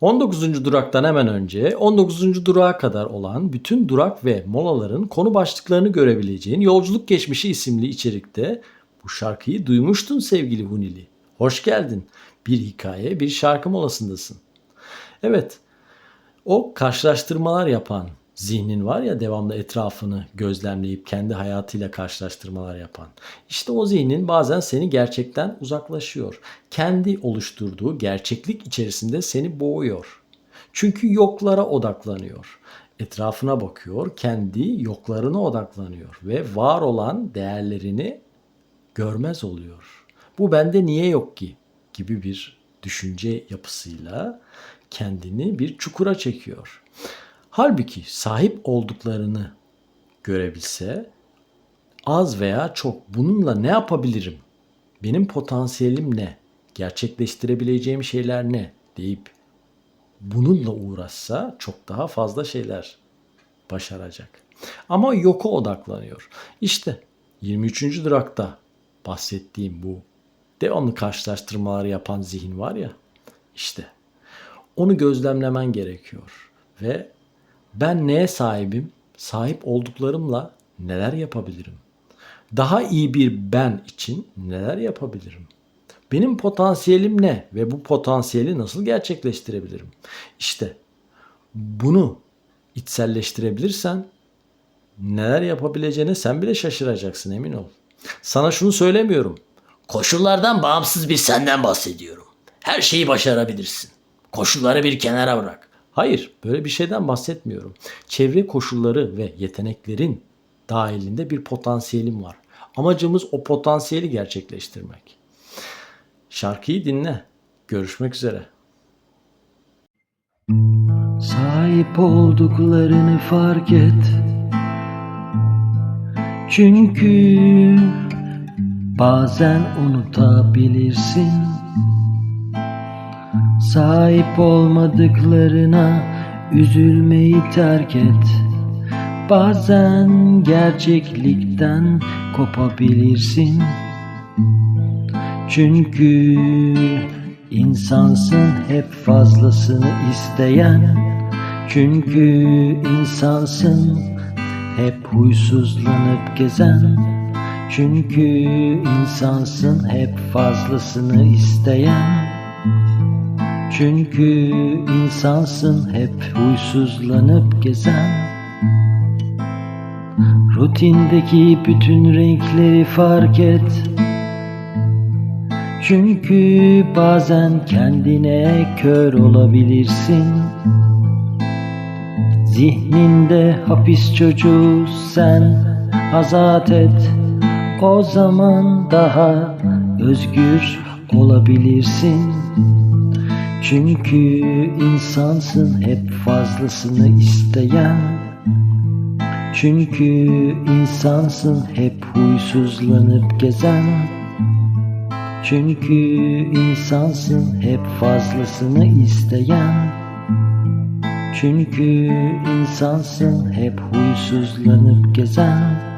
19. duraktan hemen önce 19. durağa kadar olan bütün durak ve molaların konu başlıklarını görebileceğin Yolculuk Geçmişi isimli içerikte bu şarkıyı duymuştun sevgili Hunili. Hoş geldin. Bir hikaye, bir şarkı molasındasın. Evet, o karşılaştırmalar yapan zihnin var ya devamlı etrafını gözlemleyip kendi hayatıyla karşılaştırmalar yapan. İşte o zihnin bazen seni gerçekten uzaklaşıyor. Kendi oluşturduğu gerçeklik içerisinde seni boğuyor. Çünkü yoklara odaklanıyor. Etrafına bakıyor, kendi yoklarına odaklanıyor ve var olan değerlerini görmez oluyor. Bu bende niye yok ki gibi bir düşünce yapısıyla kendini bir çukura çekiyor. Halbuki sahip olduklarını görebilse az veya çok bununla ne yapabilirim? Benim potansiyelim ne? Gerçekleştirebileceğim şeyler ne? deyip bununla uğraşsa çok daha fazla şeyler başaracak. Ama yoka odaklanıyor. İşte 23. durakta bahsettiğim bu devamlı karşılaştırmalar yapan zihin var ya işte onu gözlemlemen gerekiyor ve ben neye sahibim? Sahip olduklarımla neler yapabilirim? Daha iyi bir ben için neler yapabilirim? Benim potansiyelim ne ve bu potansiyeli nasıl gerçekleştirebilirim? İşte bunu içselleştirebilirsen neler yapabileceğine sen bile şaşıracaksın emin ol. Sana şunu söylemiyorum. Koşullardan bağımsız bir senden bahsediyorum. Her şeyi başarabilirsin. Koşulları bir kenara bırak. Hayır, böyle bir şeyden bahsetmiyorum. Çevre koşulları ve yeteneklerin dahilinde bir potansiyelim var. Amacımız o potansiyeli gerçekleştirmek. Şarkıyı dinle. Görüşmek üzere. Sahip olduklarını fark et. Çünkü bazen unutabilirsin. Sahip olmadıklarına üzülmeyi terk et. Bazen gerçeklikten kopabilirsin. Çünkü insansın hep fazlasını isteyen. Çünkü insansın hep huysuzlanıp gezen. Çünkü insansın hep fazlasını isteyen. Çünkü insansın hep huysuzlanıp gezen. Rutindeki bütün renkleri fark et. Çünkü bazen kendine kör olabilirsin. Zihninde hapis çocuğu sen azat et. O zaman daha özgür olabilirsin. Çünkü insansın hep fazlasını isteyen. Çünkü insansın hep huysuzlanıp gezen. Çünkü insansın hep fazlasını isteyen. Çünkü insansın hep huysuzlanıp gezen.